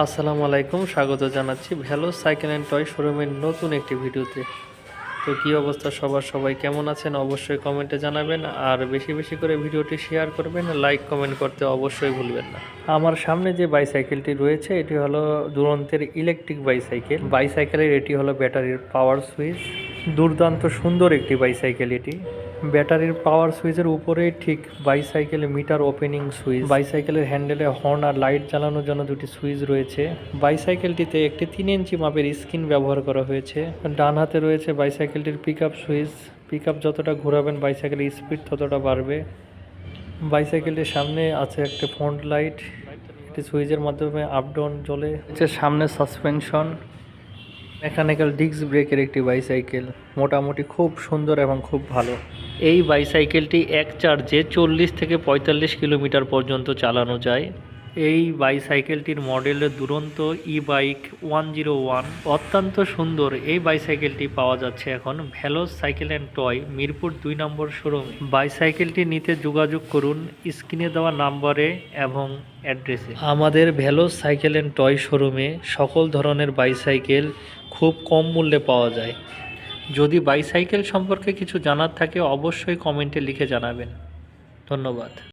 আসসালামু আলাইকুম, স্বাগত জানাচ্ছি ভ্যালো সাইকেল অ্যান্ড টয় শোরুমের নতুন একটি ভিডিওতে। তো কী অবস্থা সবার? সবাই কেমন আছেন? অবশ্যই কমেন্টে জানাবেন আর বেশি বেশি করে ভিডিওটি শেয়ার করবেন। লাইক কমেন্ট করতে অবশ্যই ভুলবেন না। আমার সামনে যে বাইসাইকেলটি রয়েছে, এটি হলো দুরন্তের ইলেকট্রিক বাইসাইকেল বাইসাইকেলের এটি হলো ব্যাটারির পাওয়ার সুইচ দুর্দান্ত সুন্দর একটি বাইসাইকেল এটি। ব্যাটারির পাওয়ার সুইচের উপরে ঠিক বাইসাইকেলে মিটার ওপেনিং সুইচ। বাইসাইকেলের হ্যান্ডেলে হর্ন আর লাইট জ্বালানোর জন্য দুটি সুইচ রয়েছে। বাইসাইকেলটিতে একটি তিন ইঞ্চি মাপের স্ক্রিন ব্যবহার করা হয়েছে। ডান হাতে রয়েছে বাইসাইকেলটির pick up switch. Pick up যতটা ঘোরাবেন, বাইসাইকেলের স্পিড ততটা বাড়বে। বাইসাইকেলটির সামনে আছে একটা ফ্রন্ট লাইট। একটি সুইচের মাধ্যমে আপ ডাউন হচ্ছে সামনে সাসপেনশন। মেকানিক্যাল ডিস্ক ব্রেকের একটি বাইসাইকেল মোটামুটি খুব সুন্দর এবং খুব ভালো। এই বাইসাইকেলটি এক চার্জে চল্লিশ থেকে পঁয়তাল্লিশ কিলোমিটার পর্যন্ত চালানো যায়। এই বাইসাইকেলটির মডেলের Duranta e bike one zero one অত্যন্ত সুন্দর। এই বাইসাইকেলটি পাওয়া যাচ্ছে এখন ভ্যালোস সাইকেল অ্যান্ড টয় মিরপুর দুই নম্বর শোরুমে বাইসাইকেলটি নিতে যোগাযোগ করুন, স্ক্রিনে দেওয়া নাম্বারে এবং অ্যাড্রেসে আমাদের ভ্যালোস সাইকেল অ্যান্ড টয় শোরুমে সকল ধরনের বাইসাইকেল খুব কম মূল্যে পাওয়া যায়। যদি বাইসাইকেল সম্পর্কে কিছু জানার থাকে, অবশ্যই কমেন্টে লিখে জানাবেন। ধন্যবাদ।